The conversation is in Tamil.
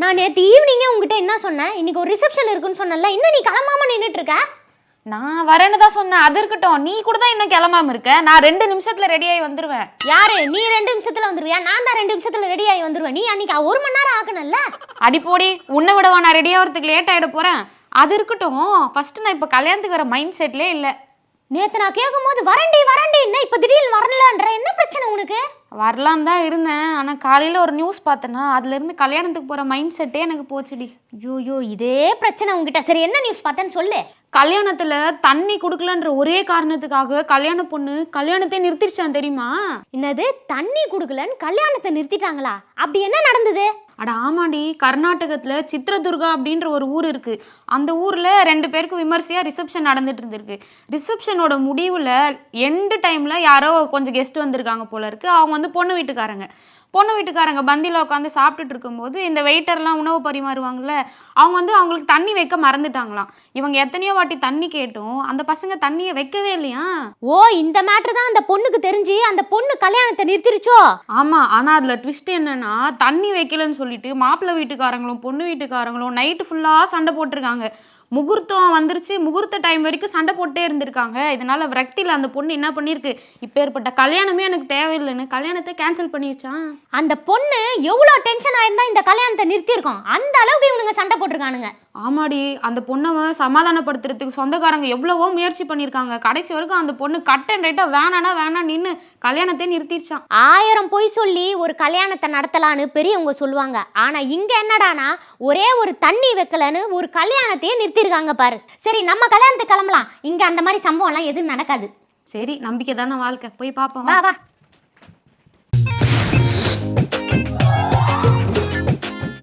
நான் நேற்று ஈவினிங்கே உங்ககிட்ட என்ன சொன்னேன்? இன்னைக்கு ஒரு ரிசப்ஷன் இருக்குன்னு சொன்னல இன்னும் நீ கிளம்பாம நின்றுட்டு இருக்க? நான் வரேன்னு தான் சொன்னேன். அது இருக்கட்டும். நீ கூட தான் இன்னும் கிளம்பாம இருக்க. நான் ரெண்டு நிமிஷத்துல ரெடி ஆகி வந்துருவேன். யாரு? நீ ரெண்டு நிமிஷத்துல வந்துருவியா? நான் தான் ரெண்டு நிமிஷத்துல ரெடி ஆகி வந்துருவேன். நீ அன்னைக்கு ஒரு மணி நேரம் ஆகணும்ல அடி போடி உன்னை விடவா நான் ரெடி ஆகிறதுக்கு லேட் ஆகிட போறேன். அது இருக்கட்டும். ஃபர்ஸ்ட் நான் இப்போ கல்யாணத்துக்கு வர மைண்ட் செட்லேயே இல்லை. நேத்து நான் கேட்கும்போது வரண்டி வரண்டி என்ன இப்ப திடீர்னு வரலன்ற என்ன பிரச்சனை உனக்கு? வரலாம் தான் இருந்தேன். ஆனால் காலையில் ஒரு நியூஸ் பார்த்தேன்னா அதுலேருந்து கல்யாணத்துக்கு போகிற மைண்ட் செட்டே எனக்கு போச்சுடி. ஐயோ இதே பிரச்சனை உங்ககிட்ட சரி என்ன நியூஸ் பார்த்தேன்னு சொல்லு. கல்யாணத்தில் தண்ணி கொடுக்கலன்ற ஒரே காரணத்துக்காக கல்யாண பொண்ணு கல்யாணத்தை நிறுத்திடுச்சான் தெரியுமா? என்னது? தண்ணி குடுக்கலன்னு கல்யாணத்தை நிறுத்திட்டாங்களா? அப்படி என்ன நடந்தது? அட ஆமாண்டி கர்நாடகத்தில் சித்ரதுர்கா அப்படின்ற ஒரு ஊர் இருக்குது அந்த ஊரில் ரெண்டு பேருக்கு விமர்சையாக ரிசப்ஷன் நடந்துட்டு இருந்திருக்கு. ரிசப்ஷனோட முடிவில் எண்டு டைமில் யாரோ கொஞ்சம் கெஸ்ட் வந்திருக்காங்க போல இருக்குது அவங்க வந்து பொண்ணு வீட்டுக்காரங்க. பொண்ணு வீட்டுக்காரங்க பந்தியில் உட்காந்து சாப்பிட்டுட்டு இருக்கும்போது இந்த வெயிட்டர்லாம் உணவு பரிமாறுவாங்கல்ல அவங்க வந்து அவங்களுக்கு தண்ணி வைக்க மறந்துட்டாங்களாம். இவங்க எத்தனையோ வாட்டி தண்ணி கேட்டும் அந்த பசங்க தண்ணியை வைக்கவே இல்லையா? ஓ இந்த மேட்ரு தான் அந்த பொண்ணுக்கு தெரிஞ்சு அந்த பொண்ணு கல்யாணத்தை நிறுத்திருச்சோ? ஆமாம் ஆனால் அதில் ட்விஸ்ட் என்னன்னா தண்ணி வைக்கலன்னு சொல்லிட்டு மாப்பிள்ளை வீட்டுக்காரங்களும் பொண்ணு வீட்டுக்காரங்களும் நைட்டு ஃபுல்லாக சண்டை போட்டிருக்காங்க. முகூர்த்தம் வந்துருச்சு. முகூர்த்த டைம் வரைக்கும் சண்டை போட்டே இருந்திருக்காங்க. இதனால விரக்தியில் அந்த பொண்ணு என்ன பண்ணியிருக்கு? இப்போ ஏற்பட்ட கல்யாணமே எனக்கு தேவையில்லைன்னு. கல்யாணத்தை கேன்சல் பண்ணிருச்சான் அந்த பொண்ணு எவ்வளோ டென்ஷன் ஆயிருந்தா இந்த கல்யாணத்தை நிறுத்தியிருக்கோம். அந்த அளவுக்கு இவனுங்க சண்டை போட்டிருக்கானுங்க. ஆமாடி. அந்த பொண்ணை சமாதானப்படுத்துறதுக்கு சொந்தக்காரங்க எவ்வளவோ முயற்சி பண்ணியிருக்காங்க. கடைசி வரைக்கும் அந்த பொண்ணு கட் அண்ட் ரைட்டாக வேணானா வேணாம் நின்று கல்யாணத்தை நிறுத்திடுச்சான் ஆயிரம் பொய் சொல்லி ஒரு கல்யாணத்தை நடத்தலான்னு பெரியவங்க சொல்லுவாங்க. ஆனா இங்க என்னடானா ஒரே ஒரு தண்ணி வைக்கலன்னு ஒரு கல்யாணத்தையே நிறுத்திருக்காங்க பாரு. சரி நம்ம கல்யாணத்துக்கு கிளம்பலாம். இங்க அந்த மாதிரி சம்பவம்லாம் எதுவும் நடக்காது. சரி நம்பிக்கை தானே வாழ்க்கை. போய் பார்ப்போம் வா வா.